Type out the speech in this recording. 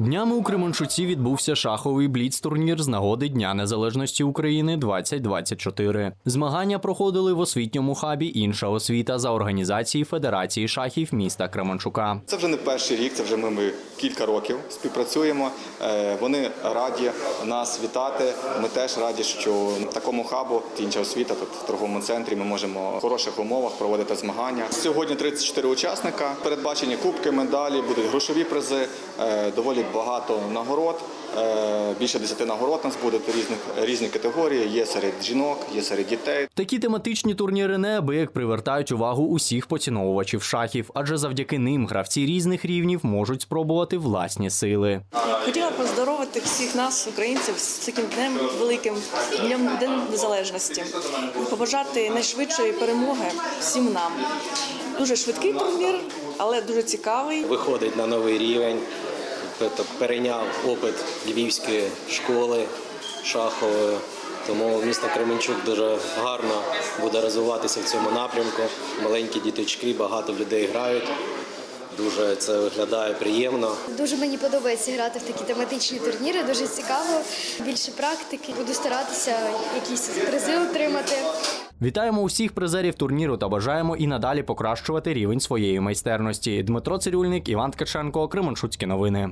Днями у Кременчуці відбувся шаховий бліц-турнір з нагоди Дня Незалежності України 2024. Змагання проходили в освітньому хабі інша освіта за організації Федерації шахів міста Кременчука. Це вже не перший рік, це вже ми, ми кілька років співпрацюємо. Е, Вони раді нас вітати. Ми теж раді, що в такому хабу інша освіта тут в торговому центрі ми можемо в хороших умовах проводити змагання. Сьогодні 34 учасника. Передбачені кубки, медалі, будуть грошові призи, е, доволі багато нагород. Е, Більше 10 нагород нас буде різних різні категорії. Є серед жінок, є серед дітей. Такі тематичні турніри неабияк привертають увагу усіх поціновувачів шахів, адже завдяки ним гравці різних рівнів можуть спробувати власні сили. Хотіла поздоровити всіх нас, українців, з таким днем великим днем День Незалежності. Побажати найшвидшої перемоги всім нам. Дуже швидкий турнір, але дуже цікавий. виходить на новий рівень, перейняв опит львівської школи шахової. Тому місто Кременчук дуже гарно буде розвиватися в цьому напрямку. Маленькі діточки, багато людей грають. Дуже це виглядає приємно. Дуже мені подобається грати в такі тематичні турніри, дуже цікаво. Більше практики. Буду старатися якісь призи отримати. Вітаємо усіх призерів турніру та бажаємо і надалі покращувати рівень своєї майстерності. Дмитро Цирюльник, Іван Ткаченко, Кременчуцькі новини.